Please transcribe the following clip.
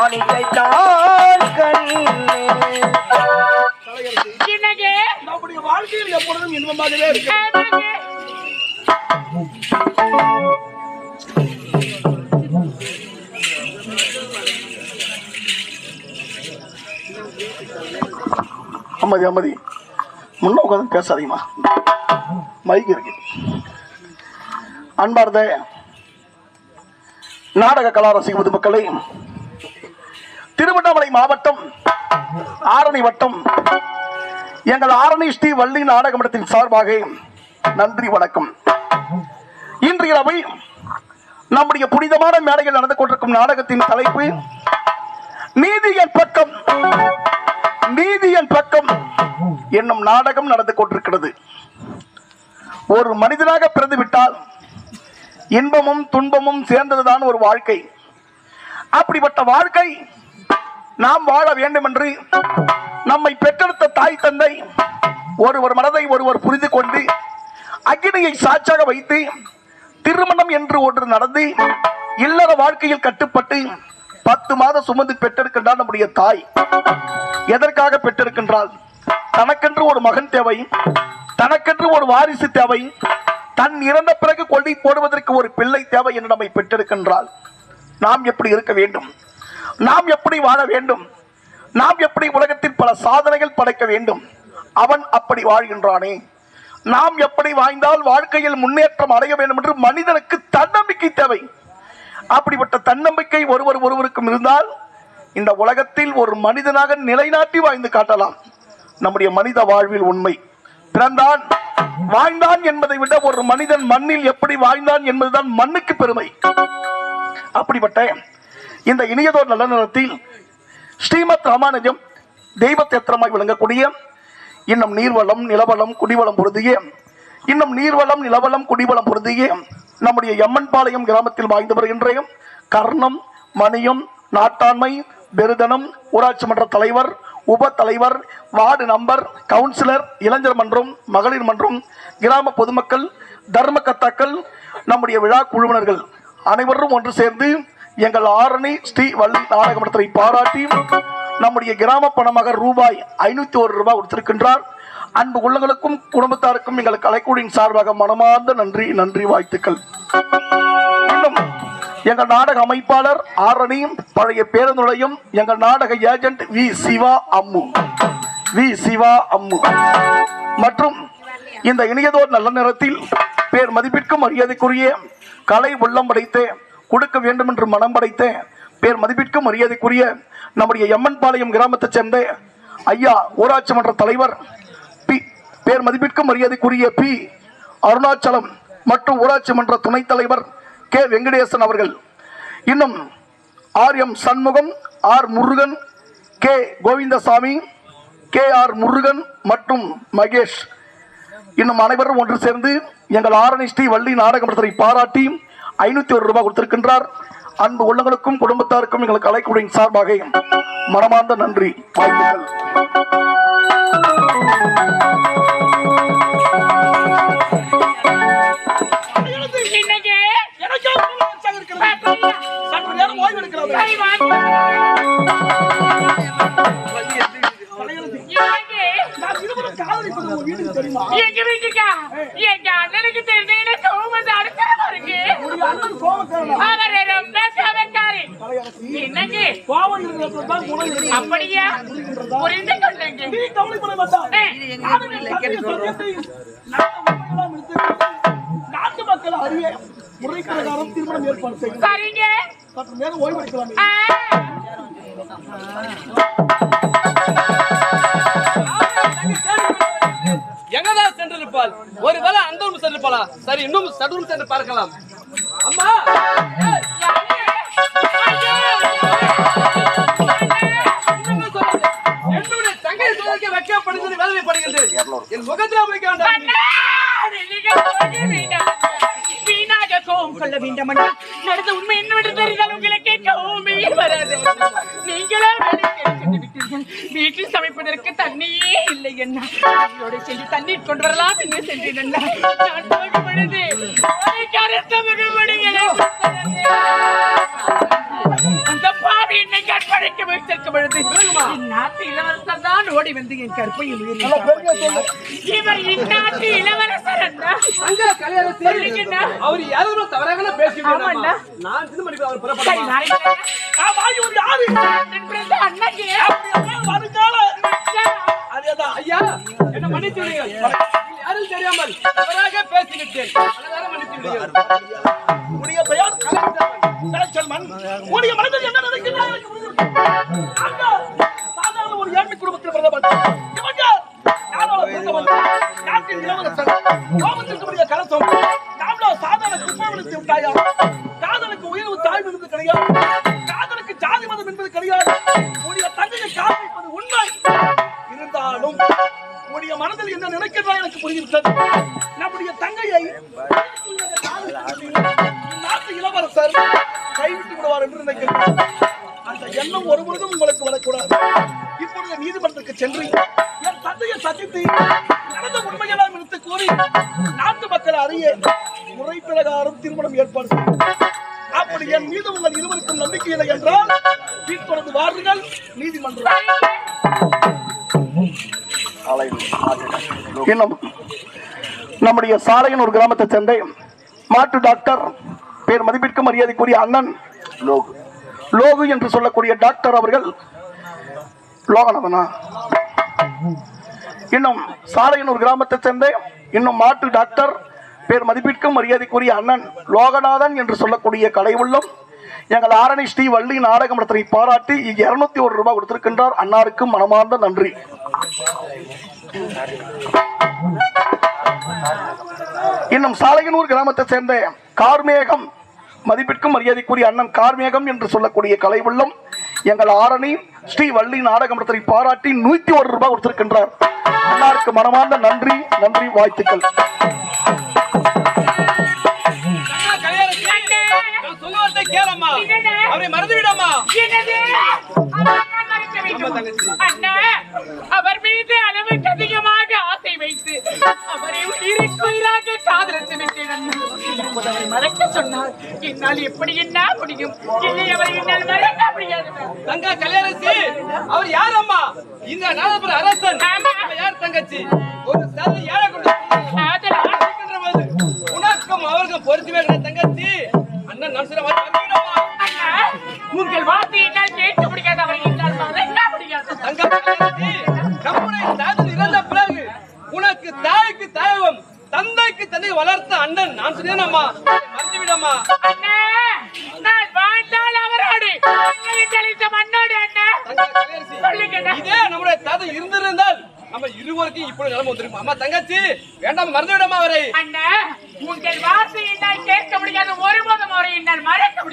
காணிக்கை தான் கண்ணே நம்முடைய வாழ்க்கையில் எப்பொழுதும் இன்பமாகவே இருக்கு அம்மதி அம்மதி. முன்ன உட்காந்து பேசாதீங்கம்மா. மைக் இருக்கு. அன்பார்ந்த நாடக கலா ரசிக்கும் பொதுமக்களை திருவண்ணாமலை மாவட்டம் ஆரணி வட்டம். எங்கள் ஆரணி ஸ்ரீ வள்ளி நாடக மன்றத்தின் சார்பாக நன்றி வணக்கம். இன்று இரவு நம்முடைய புனிதமான மேடையில் நடந்து கொண்டிருக்கும் நாடகத்தின் தலைப்பு நீதியின் பக்கம் நீதியின் பக்கம் என்னும் நாடகம் நடந்து கொண்டிருக்கிறது. ஒரு மனிதனாக பிறந்து விட்டால் இன்பமும் துன்பமும் சேர்ந்ததுதான் ஒரு வாழ்க்கை. அப்படிப்பட்ட வாழ்க்கை நாம் வாழ வேண்டும் என்று நம்மை பெற்றெடுத்த தாய் தந்தை ஒருவர் மனதை ஒருவர் புரிந்து கொண்டு அக்னியை சாட்சியாக வைத்து திருமணம் என்று ஒன்று நடந்து இல்லற வாழ்க்கையில் கட்டுப்பட்டு பத்து மாதம் சுமந்து பெற்றெடுக்கின்றார் நம்முடைய தாய். எதற்காக பெற்றிருக்கின்றாள்? தனக்கென்று ஒரு மகன் தேவை தனக்கென்று ஒரு வாரிசு தேவை தன் இறந்த பிறகு கொள்ளை போடுவதற்கு ஒரு பிள்ளை தேவை என்று நம்மை பெற்றிருக்கின்றாள். நாம் எப்படி இருக்க வேண்டும்? நாம் எப்படி வாழ வேண்டும்? நாம் எப்படி உலகத்தில் பல சாதனைகள் படைக்க வேண்டும்? அவன் அப்படி வாழ்கின்றானே. நாம் எப்படி வாழ்ந்தால் வாழ்க்கையில் முன்னேற்றம் அடைய வேண்டும் என்று மனிதனுக்கு தன்னம்பிக்கை தேவை. அப்படிப்பட்ட தன்னம்பிக்கை ஒருவர் ஒருவருக்கும் இருந்தால் இந்த உலகத்தில் ஒரு மனிதனாக நிலைநாட்டி வாழ்ந்து காட்டலாம். நம்முடைய மனித வாழ்வில் உண்மை. பிறந்தான் வாழ்ந்தான் என்பதை விட ஒரு மனிதன் மண்ணில் எப்படி வாழ்ந்தான் என்பதுதான் மண்ணுக்கு பெருமை. அப்படிப்பட்ட இந்த இனியதோர் நல்ல நேரத்தில் ஸ்ரீமத் ராமானுஜம் தெய்வ தேத்திரமாய் விளங்கக்கூடிய இன்னும் நீர்வளம் நிலவளம் குடிவளம் பொருந்திய இன்னும் நீர்வளம் நிலவளம் குடிவளம் பொருந்திய நம்முடைய எம்மன்பாளையம் கிராமத்தில் வாய்ந்து வருகின்ற கர்ணம் மணியம் நாட்டாண்மை பெருதனம் ஊராட்சி மன்ற தலைவர் உப தலைவர் வார்டு நம்பர் கவுன்சிலர் இளைஞர் மன்றம் மகளிர் மன்றம் கிராம பொதுமக்கள் தர்ம கத்தாக்கள் நம்முடைய விழா குழுவினர்கள் அனைவரும் ஒன்று சேர்ந்து எங்கள் ஆரணி ஸ்ரீ வள்ளி நாடக மன்றத்தை பாராட்டி நம்முடைய கிராம பணமாக ரூபாய் ஐநூத்தி ஒரு ரூபாய் கொடுத்திருக்கின்றார். அன்பு உள்ளங்களுக்கும் குடும்பத்தாருக்கும் எங்கள் கலைக்குழுவின் சார்பாக மனமார்ந்த நன்றி நன்றி வாழ்த்துக்கள். இன்னும் எங்கள் நாடக அமைப்பாளர் ஆரணியும் பழைய பேருந்துடையும் எங்கள் நாடக agent V Siva Ammu. V Siva Ammu. மற்றும் இந்த இனியதோர் நல்ல நேரத்தில் பேர் மதிப்பிற்கும் மரியாதைக்குரிய கலை உள்ளம் படைத்த கொடுக்க வேண்டும் என்று மனம் படைத்த பேர் மதிப்பிற்கும் மரியாதைக்குரிய நம்முடைய எம்மன்பாளையம் கிராமத்தைச் சேர்ந்த ஐயா ஊராட்சி மன்ற தலைவர் பி பேர் மதிப்பிற்கும் மரியாதைக்குரிய பி அருணாச்சலம் மற்றும் ஊராட்சி மன்ற துணைத் தலைவர் கே. வெங்கடேசன் அவர்கள். இன்னும் R. M. Shanmugam R. Murugan K. Govindasamy K. R. Murugan மற்றும் மகேஷ். இன்னும் அனைவரும் ஒன்று சேர்ந்து எங்கள் ஆரணி ஸ்ரீ வள்ளி நாடகமன்றத்தை பாராட்டி ஐநூத்தி ஒரு ரூபாய் கொடுத்திருக்கின்றார். அன்பு உள்ளங்களுக்கும் குடும்பத்தாருக்கும் எங்கள் கலைக்குழுவின் சார்பாக மனமார்ந்த நன்றி. வாழ்த்துக்கள். என்னங்க எனக்கே உணர்வு உற்சாகம் இருக்கிறது. அவரை ரொம்ப சமைக்காரு கலையரசி, என்னங்க? கோபம் இருக்கிறது தான் குணம். அப்படியா? புரிந்து நீ கவலைப்பட நாட்டு மக்கள் அறிய திருமணம் ஏற்பாடு சரிங்க. சற்று நேரம் எங்கதான் சென்றிருப்பாள்? ஒருவேளை அந்த சென்றிருப்பாளா? சரி இன்னும் சதுரம் சென்று பார்க்கலாம். அம்மா என்னுடைய தங்கை வைக்கப்படுகிறது வேதனைப்படுகிறது. என் முகத்தில் வீணாக கொள்ள வேண்டாம் நடந்த உண்மை என்னவென்று தெரிந்தால் உங்களுக்கு வராது. நீங்களே வீட்டில் சமைப்பதற்கு தண்ணியே இல்லை என்ன? இதோட சென்று தண்ணீர் கொண்டு வரலாம் என்று சென்றேன் நான் போகும் பொழுது பாவி என்னை கற்பழிக்க முயற்சிக்கும் பொழுது? நாட்டு இளவரசர் தான் ஓடி வந்து என் கற்பையில். இவர் இந்நாட்டு இளவரசர். அவர் யாரும் தவறாக பேசி ஆமாண்ணா. நான் சின்ன மணிக்கு அவர் அதேதான் ஐயா என்ன மன்னித்து விடுங்கள் யாரும் தெரியாமல் தவறாக பேசிவிட்டேன் மன்னித்து விடுங்கள் உடைய பெயர் செல்வன். உடைய மனதில் என்ன நினைக்கிறார் சாதாரண ஒரு ஏழ்மை குடும்பத்தில் பிறந்தவன். இவன் யாரோட பிறந்தவன்? நாட்டின் கலசம். நாமளோ சாதாரண விட்டாயா? காதலுக்கு உயர்வு தாழ்வு என்பது கிடையாது. காதலுக்கு ஜாதி மதம் என்பது கிடையாது. உடைய தங்கையை காதலிப்பது உண்மை. இருந்தாலும் உடைய மனதில் என்ன நினைக்கிறதா எனக்கு புரிகிறது நம்முடைய தங்கையை விடுவார் என்று நினைக்கிறேன் அந்த எண்ணம் ஒரு பொழுதும் உங்களுக்கு வரக்கூடாது. இப்பொழுது நீதிமன்றத்துக்கு சென்று என் தந்தையை சந்தித்து நடந்த உண்மையெல்லாம் எடுத்து கூறி நாட்டு மக்கள் அறிய முறை பிரகாரம் திருமணம் ஏற்பாடு செய்யுங்கள். அப்படி என் மீது உங்கள் இருவருக்கும் நம்பிக்கை இல்லை என்றால் பின்தொடர்ந்து வாருங்கள் நீதிமன்றம். நம்முடைய சாலையின் ஒரு கிராமத்தை சேர்ந்த மாட்டு டாக்டர் பேர் மதிப்பிற்கு மரியாதைக்குரிய அண்ணன் லோகு. லோகு என்று சொல்லக்கூடிய டாக்டர் அவர்கள் லோகநாதனா? இன்னும் சாலையின் ஒரு கிராமத்தை சேர்ந்த இன்னும் மாட்டு டாக்டர் பேர் மதிப்பிற்கும் மரியாதைக்குரிய அண்ணன் லோகநாதன் என்று சொல்லக்கூடிய கலை உள்ளம் எங்கள் ஆரணி ஸ்ரீ வள்ளி நாடக மடத்தினை பாராட்டி இருநூத்தி ஒரு ரூபாய் கொடுத்திருக்கின்றார். அன்னாருக்கு மனமார்ந்த நன்றி. இன்னும் சாலையனூர் கிராமத்தை சேர்ந்த கார்மேகம் மதிப்பிற்கும் மரியாதைக்குரிய அண்ணன் கார்மேகம் என்று சொல்லக்கூடிய கலை எங்கள் ஆரணி ஸ்ரீ வள்ளி நாடக பாராட்டி நூத்தி ஒரு ரூபாய் கொடுத்திருக்கின்றார் அண்ணாருக்கு மனமார்ந்த நன்றி நன்றி வாழ்த்துக்கள் அவர் மீது அளவுக்கு அதிகமாக வைத்து அவரை உயிருக்குயிராக காதலித்து விட்டேன். இப்போது அவரை மறக்க சொன்னால் என்னால் எப்படி என்ன முடியும்? இல்லை அவரை என்னால் மறக்க முடியாது. தங்கா கல்யாணம் அவர் யார் அம்மா? இந்த நாதபுர அரசன். யார் தங்கச்சி? ஒரு சாதாரண ஏழை கொண்டு உனக்கும் அவருக்கும் பொருத்தி வேண்டிய தங்கச்சி. அண்ணன் அண்ணா, உங்கள் வார்த்தை என்னால் கேட்க முடியாது. அவரை என்னால் மறக்க முடியாது. தங்கா தந்தை வளர்த்த அண்ணன். நான் சொன்னேனம்மா மறந்துவிடம்மா. அண்ணா நான் வாழ்ந்தால் அவரோடு. என்னை தெளித்த மண்ணோடு அண்ணா. தங்கா கல்யாணி சொல்லுங்கண்ணா. இதே நம்முடைய தாத்தா இருந்திருந்தால் நம்ம இருவருக்கும் இப்படி நிலைமை வந்திருக்கும். அம்மா தங்கச்சி வேண்டாம் மறந்து விடாம அவரை. அண்ணா உங்கள் வார்த்தை என்னால் கேட்க முடியாது. ஒருபோதும் அவரை என்னால் மறக்க